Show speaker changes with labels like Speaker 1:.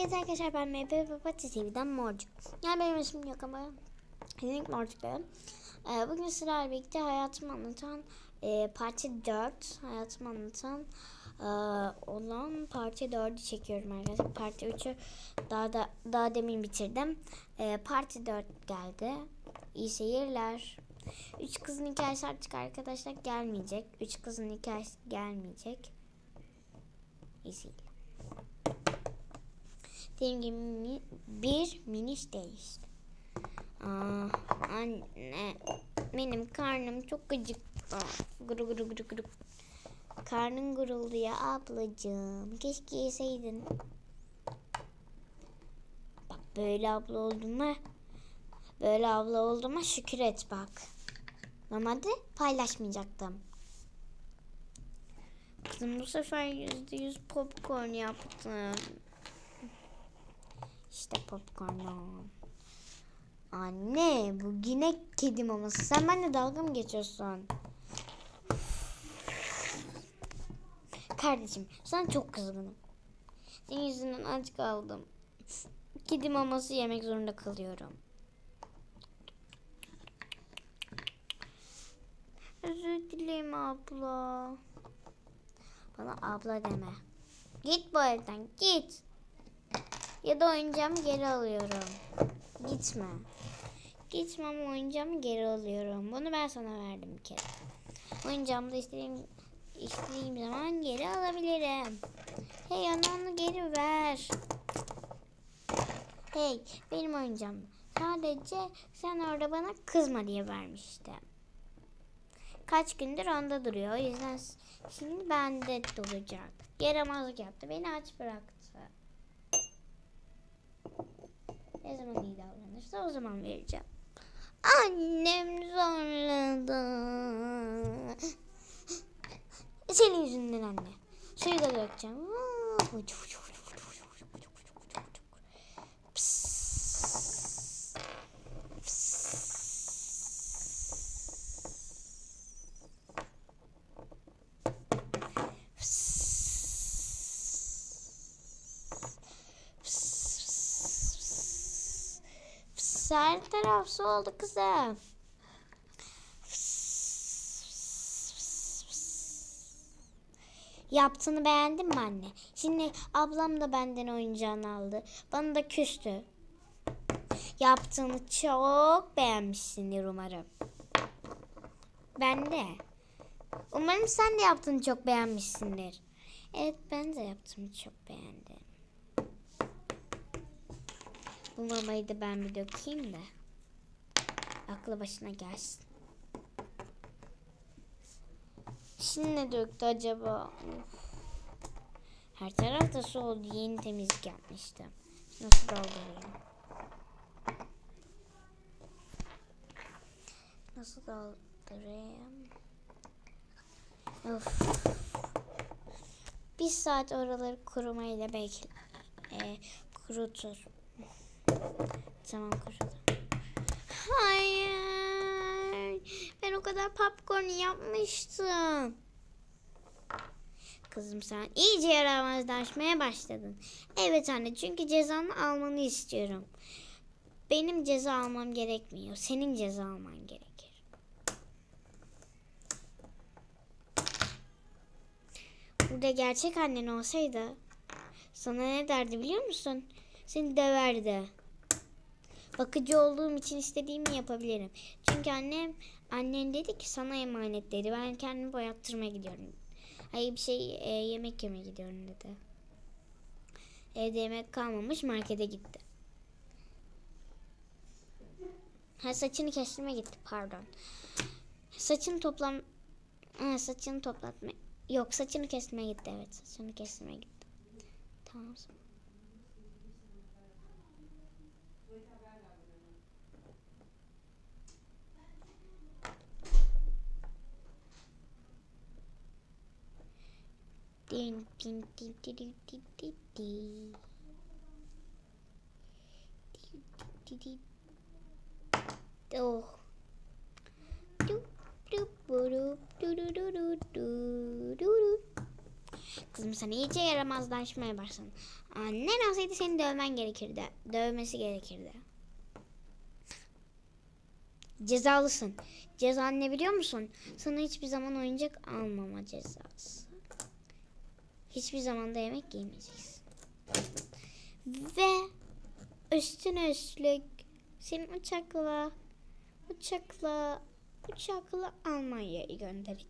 Speaker 1: Evet arkadaşlar ben MP Papatya TV'den Morcuk. Yani benim ismim yok ama Link Morcuk diyorum. Ee, bugün sizlerle birlikte hayatımı anlatan e, parti 4 hayatımı anlatan e, olan parti 4'ü çekiyorum arkadaşlar. Parti 3'ü daha da daha demin bitirdim. E, parti 4 geldi. İyi seyirler. Üç kızın hikayesi artık arkadaşlar gelmeyecek. Üç kızın hikayesi gelmeyecek. İyi seyirler. Dediğim gibi bir miniş değişti. Aa, anne benim karnım çok acıktı. Guru guru guru guru. Karnın guruldu ya ablacığım. Keşke yeseydin. Bak böyle abla olduğuma böyle abla olduğuma şükür et bak. Normalde paylaşmayacaktım. Kızım bu sefer yüzde yüz popcorn yaptım. İşte popcornum. Anne bu yine kedi maması. Sen benimle dalga mı geçiyorsun? Kardeşim sen çok kızgınım. Senin yüzünden aç kaldım. Kedi maması yemek zorunda kalıyorum. Özür dilerim abla. Bana abla deme. Git bu evden git. Ya da oyuncağımı geri alıyorum. Gitme. Gitme ama oyuncağımı geri alıyorum. Bunu ben sana verdim bir kere. Oyuncağımı da istediğim, istediğim zaman geri alabilirim. Hey onu geri ver. Hey benim oyuncağım. Sadece sen orada bana kızma diye vermiştim. Kaç gündür onda duruyor. O yüzden şimdi bende duracak. Yaramazlık yaptı. Beni aç bıraktı. Ne zaman davranırsa o zaman vereceğim. Annem zorladı. Senin yüzünden anne. Suyu da dökeceğim. Her taraf su oldu kızım. Yaptığını beğendin mi anne? Şimdi ablam da benden oyuncağını aldı. Bana da küstü. Yaptığını çok beğenmişsindir umarım. Ben de. Umarım sen de yaptığını çok beğenmişsindir. Evet ben de yaptığımı çok beğendim. Bu mamayı da ben bir dökeyim de. Aklı başına gelsin. Şimdi ne döktü acaba? Of. Her tarafta su oldu. Yeni temizlik yapmıştım. Nasıl doldurayım? Nasıl doldurayım? Of. Bir saat oraları kurumayla bekle. E, kurutur. Tamam kurudu. Hayır. Ben o kadar popcorn yapmıştım. Kızım sen iyice yaramazlaşmaya başladın. Evet anne çünkü cezanı almanı istiyorum. Benim ceza almam gerekmiyor. Senin ceza alman gerekir. Burada gerçek annen olsaydı sana ne derdi biliyor musun? Seni döverdi. Bakıcı olduğum için istediğimi yapabilirim. Çünkü annem annen dedi ki sana emanet dedi. Ben kendimi boyattırmaya gidiyorum. Hayır bir şey e, yemek yemeye gidiyorum dedi. Evde yemek kalmamış markete gitti. Ha saçını kestirmeye gitti pardon. Saçını toplam ha, saçını toplatma. Yok saçını kesmeye gitti evet saçını kesmeye gitti. Tamam. Din din din din din din din din. Din din din. Oh. Kızım sen iyice yaramazlaşmaya başladın. Annen olsaydı seni dövmen gerekirdi. Dövmesi gerekirdi. Cezalısın. Cezan ne biliyor musun? Sana hiçbir zaman oyuncak almama cezası. Hiçbir zaman da yemek yemeyeceksin. Ve üstüne üstlük seni uçakla uçakla uçakla Almanya'ya gönderecek.